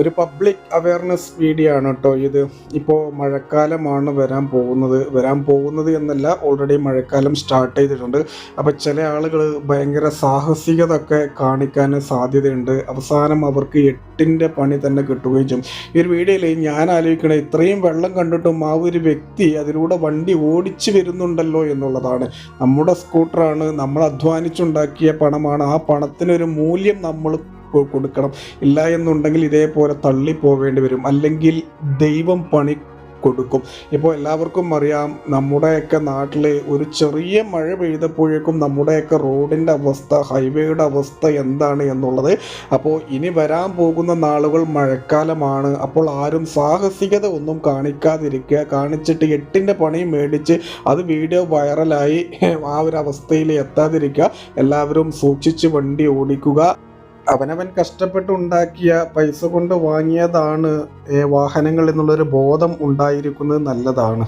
ഒരു public awareness video ആണ് കേട്ടോ ഇത്. ഇപ്പോൾ മഴക്കാലമാണ് വരാൻ പോകുന്നത്. വരാൻ പോകുന്നത് എന്നല്ല ഓൾറെഡി മഴക്കാലം സ്റ്റാർട്ട് ചെയ്തിട്ടുണ്ട്. അപ്പോൾ ചില ആളുകൾ ഭയങ്കര സാഹസികത ഒക്കെ കാണിക്കാൻ സാധ്യതയുണ്ട്. അവസാനം അവർക്ക് എട്ടിന്റെ പണി തന്നെ കിട്ടുകയും ചെയ്യും. ഈ ഒരു വീഡിയോയിൽ ഞാൻ ആലോചിക്കണേ ഇത്രയും വെള്ളം കണ്ടിട്ടും ആ ഒരു വ്യക്തി അതിലൂടെ വണ്ടി ഓടിച്ചു വരുന്നുണ്ടല്ലോ എന്നുള്ളതാണ്. നമ്മുടെ സ്കൂട്ടറാണ് നമ്മൾ അധ്വാനിച്ചുണ്ടാക്കിയ പണമാണ്. ആ പണത്തിനൊരു മൂല്യം നമ്മൾ കൊടുക്കണം. ഇല്ല എന്നുണ്ടെങ്കിൽ ഇതേപോലെ തള്ളിപ്പോവേണ്ടി വരും. അല്ലെങ്കിൽ ദൈവം പണി കൊടുക്കും. ഇപ്പോൾ എല്ലാവർക്കും അറിയാം നമ്മുടെയൊക്കെ നാട്ടിൽ ഒരു ചെറിയ മഴ പെയ്തപ്പോഴേക്കും നമ്മുടെയൊക്കെ റോഡിന്റെ അവസ്ഥ ഹൈവേയുടെ അവസ്ഥ എന്താണ് എന്നുള്ളത് അപ്പോൾ ഇനി വരാൻ പോകുന്ന നാളുകൾ മഴക്കാലമാണ്. അപ്പോൾ ആരും സാഹസികത ഒന്നും കാണിക്കാതിരിക്കുക. കാണിച്ചിട്ട് എട്ടിന്റെ പണി മേടിച്ച് അത് വീഡിയോ വൈറലായി ആ ഒരു അവസ്ഥയിൽ എത്താതിരിക്കുക. എല്ലാവരും സൂക്ഷിച്ച് വണ്ടി ഓടിക്കുക. അവനവൻ കഷ്ടപ്പെട്ടുണ്ടാക്കിയ പൈസ കൊണ്ട് വാങ്ങിയതാണ് വാഹനങ്ങൾ എന്നുള്ളൊരു ബോധം ഉണ്ടായിരിക്കുന്നത് നല്ലതാണ്.